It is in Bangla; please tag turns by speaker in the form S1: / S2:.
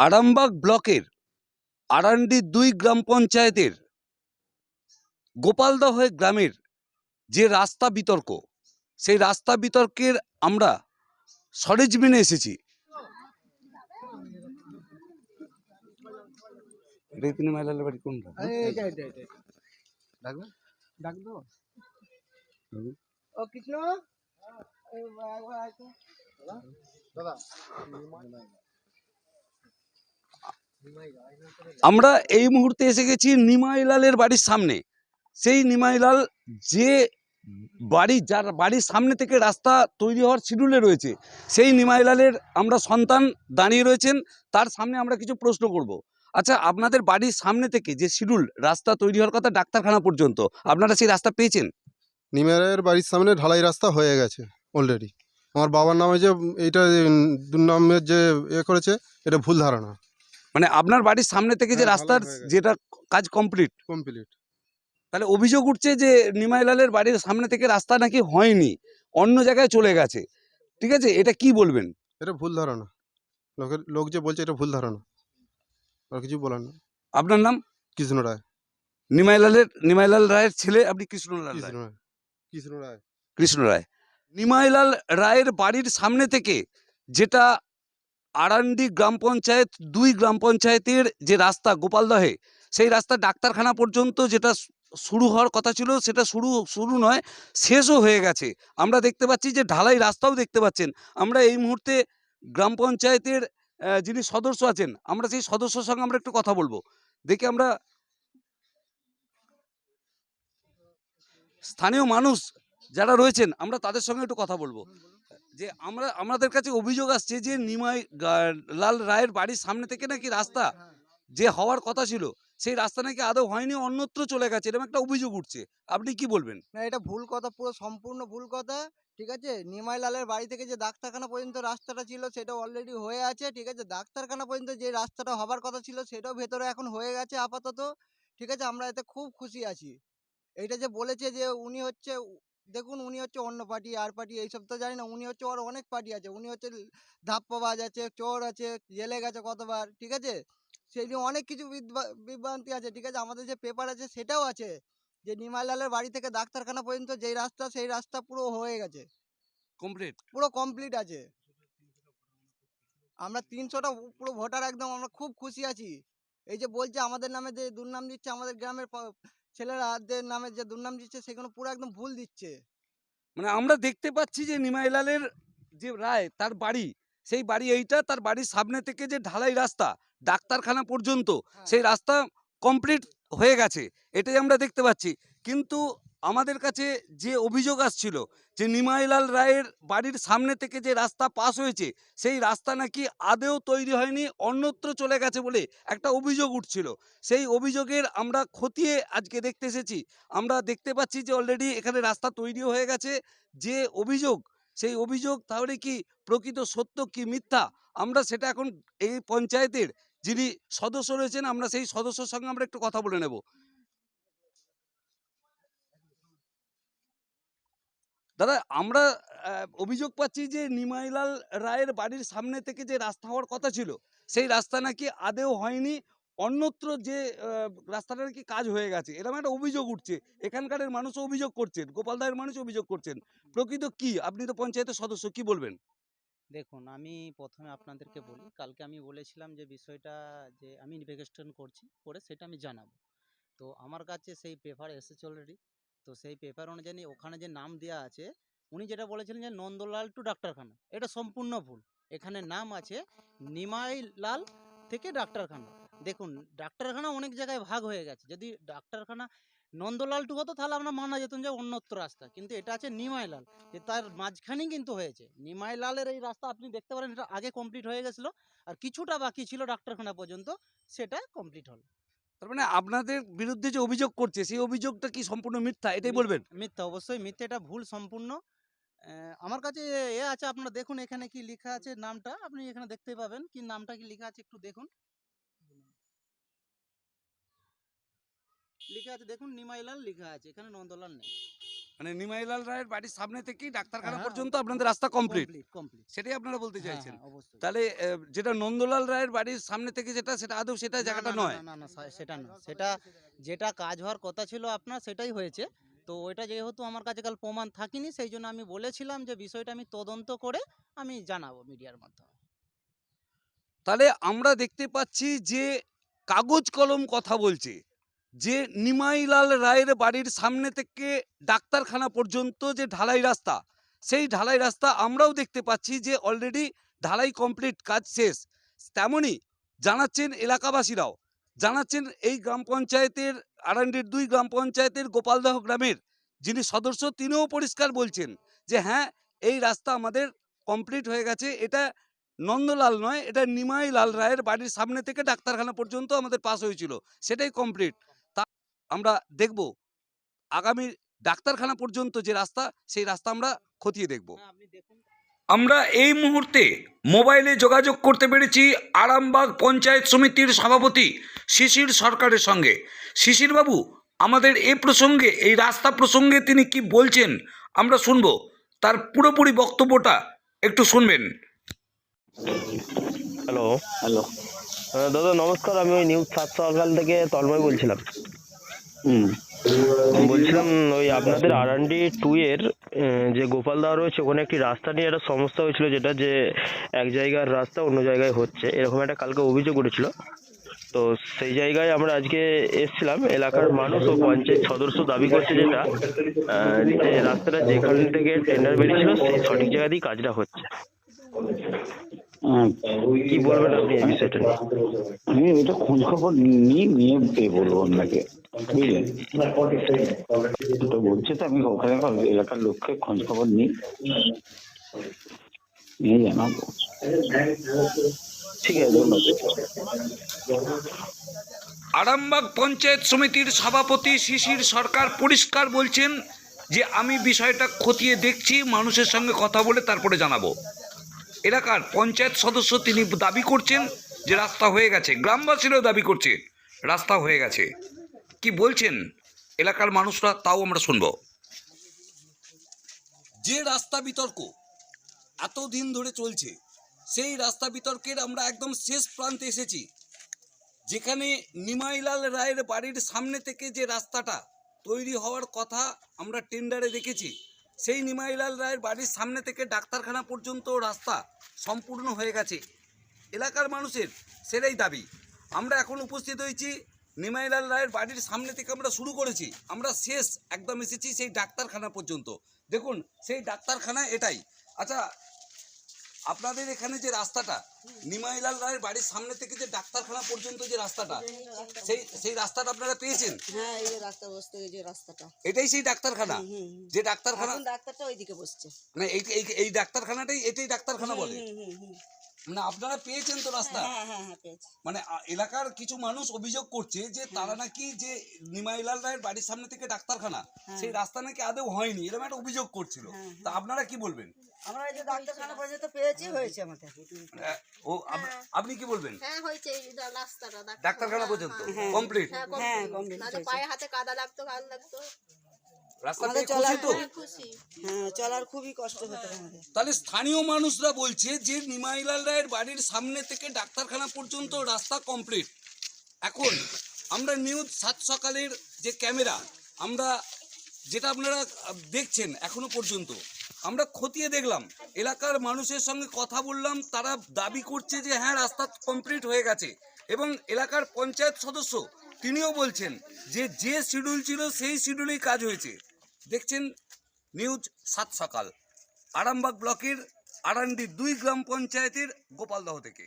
S1: আরামবাগ ব্লকের আরান্ডি দুই গ্রাম পঞ্চায়েতের গোপালদহ গ্রামের যে রাস্তা বিতর্ক সেই রাস্তা বিতর্কের আমরা সরেজমিনে এসেছি।
S2: দাদা।
S1: আমরা এই মুহূর্তে এসে গেছি নিমাইলালের বাড়ির সামনে। সেই নিমাইলাল যে বাড়ি, যার বাড়ির সামনে থেকে রাস্তা তৈরি হওয়ার শিডিউলে রয়েছে, সেই নিমাইলালের আমরা সন্তান দাঁড়িয়ে রয়েছেন, তার সামনে আমরা কিছু প্রশ্ন করব। আচ্ছা আপনাদের বাড়ির সামনে থেকে যে শিডিউল, রাস্তা তৈরি হওয়ার কথা ডাক্তারখানা পর্যন্ত, আপনারা সেই রাস্তা পেয়েছেন?
S3: নিমেরের বাড়ির সামনে ঢালাই রাস্তা হয়ে গেছে অলরেডি আমার বাবার নামে যে, এইটা দুর্নামের যে এ করেছে, এটা ভুল ধারণা।
S1: মানে আপনার বাড়ির সামনে থেকে যে
S3: হ্যাঁ,
S1: রাস্তার। যেটা কাজ কমপ্লিট
S3: কমপ্লিট
S1: তাহলে অভিযোগ উঠছে যে নিমাইলালের বাড়ির সামনে থেকে রাস্তা নাকি হয়নি অন্য জায়গায় চলে গেছে। ঠিক আছে? এটা কি বলবেন?
S3: এটা ভুল ধারণা। লোকের লোক যে বলছে এটা ভুল ধারণা। আর কিছু বলার না
S1: আপনার নাম?
S3: কৃষ্ণ রায়।
S1: নিমাইলালের নিমাইলাল রায়ের ছেলে আপনি কৃষ্ণলাল
S3: কৃষ্ণ রায়? কৃষ্ণ রায়।
S1: কৃষ্ণ রায়। নিমাইলাল রায়ের বাড়ির সামনে থেকে যেটা আরান্ডি গ্রাম পঞ্চায়েত দুই গ্রাম পঞ্চায়েতের যে রাস্তা গোপালদহে সেই রাস্তা ডাক্তারখানা পর্যন্ত যেটা শুরু হওয়ার কথা ছিল, সেটা শুরু শুরু নয়, শেষও হয়ে গেছে। আমরা দেখতে পাচ্ছি যে ঢালাই রাস্তাও দেখতে পাচ্ছেন। আমরা এই মুহূর্তে গ্রাম পঞ্চায়েতের যিনি সদস্য আছেন, আমরা সেই সদস্যর সঙ্গে আমরা একটু কথা বলব। দেখে আমরা স্থানীয় মানুষ যারা রয়েছেন, আমরা তাদের সঙ্গে একটু কথা বলব। যে আমরা, আমাদের কাছে অভিযোগ আসছে যে নিমাই লাল রায়ের বাড়ির সামনে থেকে নাকি রাস্তা যে হওয়ার কথা ছিল, সেই রাস্তা নাকি আদৌ হয়নি, অন্যত্র চলে গেছে, এরকম একটা অভিযোগ উঠছে। আপনি কি বলবেন?
S2: না, এটা ভুল কথা, পুরো সম্পূর্ণ ভুল কথা, ঠিক আছে? নিমাই লালের বাড়ি থেকে যে ডাক্তারখানা পর্যন্ত রাস্তাটা ছিল সেটা অলরেডি হয়ে আছে, ঠিক আছে? ডাক্তারখানা পর্যন্ত যে রাস্তাটা হবার কথা ছিল, সেটাও ভেতরে এখন হয়ে গেছে আপাতত, ঠিক আছে? আমরা এতে খুব খুশি আছি। এইটা যে বলেছে যে উনি হচ্ছে দেখুন উনি হচ্ছে অন্য পার্টি আর পার্টি এইসব তো জানি না উনি হচ্ছে ওর অনেক পার্টি আছে। উনি হচ্ছে ধাপ্পাবাজ আছে চোর আছে জেলে গেছে কতবার ঠিক আছে? সেই নিয়ে অনেক কিছু বিভ্রান্তি আছে ঠিক আছে? আমাদের যে পেপার আছে সেটাও আছে যে নিমাইলালের বাড়ি থেকে ডাক্তারখানা পর্যন্ত যেই রাস্তা সেই রাস্তা পুরো হয়ে গেছে।
S1: কমপ্লিট
S2: পুরো কমপ্লিট আছে। আমরা তিনশোটা পুরো ভোটার একদম আমরা খুব খুশি আছি। এই যে বলছে আমাদের নামে যে দুর্নাম দিচ্ছে আমাদের গ্রামের ছেলেরাদের নামে যে দুর্নাম দিচ্ছে সেগুলো পুরো একদম ভুল দিচ্ছে
S1: মানে আমরা দেখতে পাচ্ছি যে নিমাইলালের যে রায় তার বাড়ি সেই বাড়ি এইটা তার বাড়ির সামনে থেকে যে ঢালাই রাস্তা ডাক্তারখানা পর্যন্ত
S2: হ্যাঁ।
S1: সেই রাস্তা কমপ্লিট হয়ে গেছে এটাই আমরা দেখতে পাচ্ছি কিন্তু আমাদের কাছে যে অভিযোগ আসছিল যে নিমাইলাল রায়ের বাড়ির সামনে থেকে যে রাস্তা পাস হয়েছে, সেই রাস্তা নাকি আদেও তৈরি হয়নি, অন্যত্র চলে গেছে বলে একটা অভিযোগ উঠছিল। সেই অভিযোগের আমরা খতিয়ে আজকে দেখতে এসেছি। আমরা দেখতে পাচ্ছি যে অলরেডি এখানে রাস্তা তৈরি হয়ে গেছে। যে অভিযোগ, সেই অভিযোগ তাহলে কি প্রকৃত সত্য কি মিথ্যা? আমরা সেটা এখন এই পঞ্চায়েতের যিনি সদস্য রয়েছেন, আমরা সেই সদস্যর সঙ্গে আমরা একটু কথা বলে নেব। দাদা, আমরা অভিযোগ পাচ্ছি যে নিমাইলাল রায়ের বাড়ির সামনে থেকে যে রাস্তা হওয়ার কথা ছিল, সেই রাস্তা নাকি আদেও হয়নি। অন্যত্র যে রাস্তাটা নাকি কাজ হয়ে গেছে, এরকম একটা অভিযোগ উঠছে। এখানকার মানুষও অভিযোগ করছেন, গোপাল গোপালদায়ের মানুষ অভিযোগ করছেন। প্রকৃত কি? আপনি তো পঞ্চায়েতের সদস্য, কি বলবেন?
S4: দেখুন, আমি প্রথমে আপনাদেরকে বলি, কালকে আমি বলেছিলাম যে বিষয়টা যে আমি ইনভেস্টিগেশন করছি, করে সেটা আমি জানাব। তো আমার কাছে সেই পেপার এসেছে অলরেডি তো সেই পেপার অনুযায়ী ওখানে যে নাম দেওয়া আছে, উনি যেটা বলেছিলেন যে নন্দলাল টু ডাক্তারখানা, এটা সম্পূর্ণ ভুল। এখানে নাম আছে নিমাই লাল থেকে ডাক্তারখানা। দেখুন, ডাক্তারখানা অনেক জায়গায় ভাগ হয়ে গেছে। যদি ডাক্তারখানা নন্দলাল টু হতো, তাহলে আমরা মানা যেতাম যে অন্যত্র রাস্তা। কিন্তু এটা আছে নিমাইলাল। যে তার মাঝখানেই কিন্তু হয়েছে। নিমাই লালের এই রাস্তা আপনি দেখতে পারেন এটা আগে কমপ্লিট হয়ে গেছিল, আর কিছুটা বাকি ছিল ডাক্তারখানা পর্যন্ত, সেটা কমপ্লিট হলো।
S1: তার মানে আপনাদের বিরুদ্ধে যে অভিযোগ করছে সেই অভিযোগটা কি সম্পূর্ণ মিথ্যা? এটাই বলবেন?
S4: মিথ্যা অবশ্যই মিথ্যা এটা ভুল সম্পূর্ণ। আমার কাছে এ আছে আপনারা দেখুন এখানে কি লেখা আছে নামটা আপনি এখানে দেখতে পাবেন। কি নামটা কি লেখা আছে একটু দেখুন। লিখা আছে দেখুন নিমাইলাল লেখা আছে এখানে নন্দলাল নেই।
S1: মানে নিমাইলাল রায়ের বাড়ির সামনে থেকেই ডাক্তারখানা
S4: হ্যাঁ,
S1: পর্যন্ত আপনাদের রাস্তা কমপ্লিট
S4: কমপ্লিট
S1: সেটাই আপনারা বলতে চাইছেন।
S4: অবশ্যই।
S1: তাহলে যেটা নন্দলাল রায়ের বাড়ির সামনে থেকে যেটা সেটা আদৌ সেটা জায়গাটা নয়?
S4: না না না সেটা না সেটা যেটা কাজ হওয়ার কথা ছিল আপনার সেটাই হয়েছে। তো ওইটা যেহেতু আমার কাছে কাল প্রমাণ থাকেনি সেই জন্য আমি বলেছিলাম যে বিষয়টা আমি তদন্ত করে আমি জানাব মিডিয়ার মাধ্যমে।
S1: তাহলে আমরা দেখতে পাচ্ছি যে কাগজ কলম কথা বলছে। যে নিমাইলাল রায়ের বাড়ির সামনে থেকে ডাক্তারখানা পর্যন্ত যে ঢালাই রাস্তা, সেই ঢালাই রাস্তা আমরাও দেখতে পাচ্ছি যে অলরেডি ঢালাই কমপ্লিট কাজ শেষ। তেমনই জানাচ্ছেন এলাকাবাসীরাও, জানাচ্ছেন এই গ্রাম পঞ্চায়েতের আরান্ডির দুই গ্রাম পঞ্চায়েতের গোপালদাহ গ্রামের যিনি সদস্য, তিনিও পরিষ্কার বলছেন যে হ্যাঁ এই রাস্তা আমাদের কমপ্লিট হয়ে গেছে। এটা নন্দলাল নয়, এটা নিমাই লাল রায়ের বাড়ির সামনে থেকে ডাক্তারখানা পর্যন্ত আমাদের পাস হয়েছিল। সেটাই কমপ্লিট আমরা দেখব। আগামী ডাক্তারখানা পর্যন্ত যে রাস্তা সেই রাস্তা আমরা খতিয়ে দেখব।
S4: হ্যাঁ আপনি দেখুন।
S1: আমরা এই মুহূর্তে মোবাইলে যোগাযোগ করতে পেরেছি আরামবাগ পঞ্চায়েত সমিতির সভাপতি শিশির সরকারের সঙ্গে। শিশিরবাবু আমাদের এই প্রসঙ্গে এই রাস্তা প্রসঙ্গে তিনি কি বলছেন আমরা শুনব। তার পুরোপুরি বক্তব্যটা একটু শুনবেন।
S5: হ্যালো
S6: হ্যালো
S5: হ্যাঁ, দাদা নমস্কার আমি ওই নিউজ সাত সকাল থেকে তন্ময় বলছিলাম। বলছিলাম, ওই আপনাদের আর ডি টু এর যে গোপাল দাওয়া রয়েছে, ওখানে একটি রাস্তা নিয়ে একটা সমস্যা হয়েছিল, যেটা যে এক জায়গার রাস্তা অন্য জায়গায় হচ্ছে। এরকম একটা কালকে অভিযোগ উঠেছিল। তো সেই জায়গায় আমরা আজকে এসেছিলাম। এলাকার মানুষ ও পঞ্চায়েত সদস্য দাবি করছে যেটা যে রাস্তাটা যেখান থেকে টেন্ডার বেরিয়েছিল, সেই সঠিক জায়গা জায়গাতেই কাজটা হচ্ছে। কি বলবেন আপনি এই বিষয়টা? নিয়ে
S6: আমি এটা খোঁজ খবর নিয়ে নিয়ে এ বলব আপনাকে। বুঝলেন তো বলছে তো আমি ওখানে এলাকার লোককে খোঁজ খবর নিই নিয়ে জানাব ঠিক আছে ধন্যবাদ।
S1: আরামবাগ পঞ্চায়েত সমিতির সভাপতি শিশির সরকার পরিষ্কার বলছেন যে আমি বিষয়টা খতিয়ে দেখছি মানুষের সঙ্গে কথা বলে তারপরে জানাব। এলাকার পঞ্চায়েত সদস্য তিনি দাবি করছেন যে রাস্তা হয়ে গেছে। গ্রামবাসীরাও দাবি করছে, রাস্তা হয়ে গেছে। কি বলছেন এলাকার মানুষরা তাও আমরা শুনব। যে রাস্তা বিতর্ক এতদিন ধরে চলছে, সেই রাস্তা বিতর্কের আমরা একদম শেষ প্রান্তে এসেছি। যেখানে নিমাইলাল রায়ের বাড়ির সামনে থেকে যে রাস্তাটা তৈরি হওয়ার কথা আমরা টেন্ডারে দেখেছি। সেই নিমাইলাল রায়ের বাড়ির সামনে থেকে ডাক্তারখানা পর্যন্ত রাস্তা সম্পূর্ণ হয়ে গেছে। এলাকার মানুষের সেটাই দাবি। আমরা এখন উপস্থিত হয়েছি নিমাইলাল রায়ের বাড়ির সামনে থেকে আমরা শুরু করেছি। আমরা শেষ একদম এসেছি সেই ডাক্তারখানা পর্যন্ত। দেখুন, সেই ডাক্তারখানা এটাই। আচ্ছা আপনাদের এখানে যে রাস্তাটা নিমাইলাল রায়ের বাড়ির সামনে থেকে যে ডাক্তারখানা পর্যন্ত যে রাস্তাটা সেই সেই রাস্তাটা আপনারা পেয়েছেন?
S7: হ্যাঁ এই রাস্তা বসতে যে রাস্তাটা।
S1: এটাই সেই ডাক্তারখানা। যে ডাক্তারখানা
S7: ডাক্তারটা ওইদিকে বসছে।
S1: মানে এই ডাক্তারখানাটাই এটাই ডাক্তারখানা বলে। মানে আপনারা পেয়েছেন তো রাস্তা?
S7: হ্যাঁ হ্যাঁ হ্যাঁ পেয়েছি।
S1: মানে আ- এলাকার কিছু মানুষ অভিযোগ করছে যে তারা নাকি যে নিমাইলাল রায়ের বাড়ির সামনে থেকে ডাক্তারখানা সেই রাস্তা নাকি আদৌ হয়নি এরকম একটা অভিযোগ করছিল।
S7: হ্যাঁ,
S1: তা আপনারা কি বলবেন?
S7: আমরা এই যে ডাক্তারখানা পর্যন্ত পেয়েছি হয়েছে আমাদের।
S1: আহ, ও আপ- আপনি কি বলবেন?
S8: হ্যাঁ হয়েছে এই রা- রাস্তাটা
S1: ডাক্তারখানা পর্যন্ত? কমপ্লিট?
S8: হ্যাঁ, নাহলে পায়ে হাতে কাদা লাগতো কাল লাগতো।
S1: রাস্তা পেয়ে খুশি তো?
S8: হ্যাঁ,
S7: হ্যাঁ চলার খুবই কষ্ট হতো আমাদের
S1: তাহলে স্থানীয় মানুষরা বলছে যে নিমাইলাল রায়ের বাড়ির সামনে থেকে ডাক্তারখানা পর্যন্ত রাস্তা কমপ্লিট এখন আমরা নিউজ সাত সকালের যে ক্যামেরা আমরা যেটা আপনারা দেখছেন এখনও পর্যন্ত আমরা খতিয়ে দেখলাম। এলাকার মানুষের সঙ্গে কথা বললাম তারা দাবি করছে যে হ্যাঁ রাস্তা কমপ্লিট হয়ে গেছে। এবং এলাকার পঞ্চায়েত সদস্য তিনিও বলছেন যে যে শিডিউল ছিল সেই শিডিউলেই কাজ হয়েছে। দেখছেন নিউজ সাত সকাল। আরামবাগ ব্লকের আরান্ডি দুই গ্রাম পঞ্চায়েতের গোপালদহ থেকে।